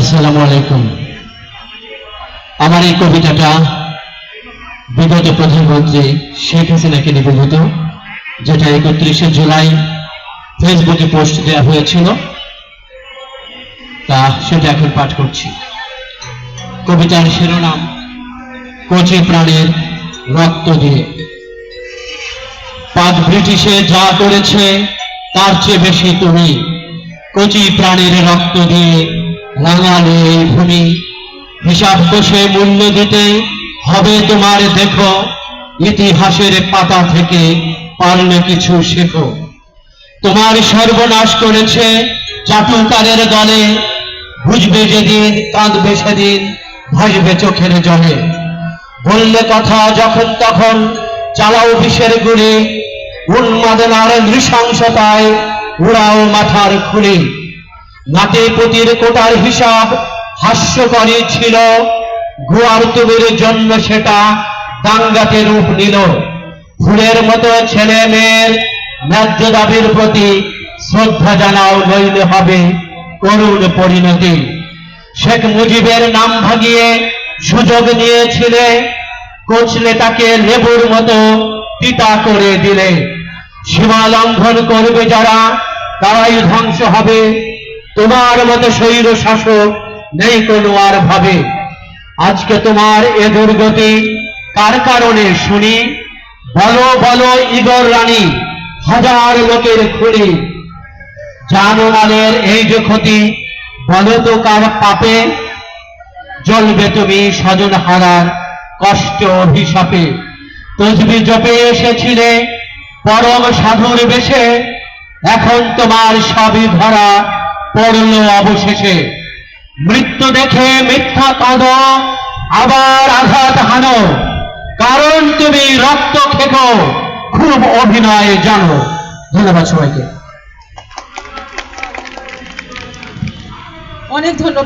আসসালামু আলাইকুম। আমার এই কবিতাটা বিগত প্রধানমন্ত্রী শেখ হাসিনাকে নিবেদিত, যেটা একত্রিশে জুলাই ফেসবুকে পোস্ট দেওয়া হয়েছিল। তা সেটা এখন পাঠ করছি। কবিতার শিরোনাম, কচি প্রাণের রক্ত দিয়ে। পাঁচ ব্রিটিশে যা করেছে, তার চেয়ে বেশি তুমি কচি প্রাণীর রক্ত দিয়ে। রাঙালে এই ভূমি হিসাব বসে মূল্য দিতে হবে তোমার দেখো, ইতিহাসের পাতা থেকে পারলে কিছু শেখো। তোমার সর্বনাশ করেছে চাটুকারের দলে, বুঝবে যেদিন, কাঁদবে সেদিন, ভাসবে চোখের জলে। বললে কথা যখন তখন, চালাও বিষের গুলি, উন্মাদনার নৃশংসতায় উড়াও মাথার খুলি। নাতে পুতির কোটার হিসাব হাস্যকরী ছিল। গোয়ার তুমির জন্য সেটা দাঙ্গাতে রূপ নিল। ফুলের মতো ছেলে মেয়ের ন্যায্য দাবির প্রতি শ্রদ্ধা জানাও নইলে হবে করুণ পরিণতি। শেখ মুজিবের নাম ভাগিয়ে সুযোগ নিয়েছিলে কচলে তাকে লেবুর মতো পিতা করে দিলে। সীমা লঙ্ঘন করবে যারা, তারাই ধ্বংস হবে। তোমার মতো শৈর শাসক নেই কোনো আর ভাবে। আজকে তোমার এ দুর্গতি কার কারণে শুনি? বলো বলো, ইগর রানী, হাজার লোকের খুনি। জানমালের এই যে ক্ষতি, বলো তো কার পাপে? জ্বলবে তুমি স্বজন হারার কষ্ট অভিশাপে। তসবি জপে এসেছিলে পরম সাধুর বেশে, এখন তোমার সবই ধরা পড়ল অবশেষে মৃত্যু দেখে মিথ্যা কাঁদ, আবার আঘাত হানো। কারণ তুমি রক্ত খেত খুব অভিনয়ে জানো। ধন্যবাদ সবাইকে। অনেক ধন্যবাদ।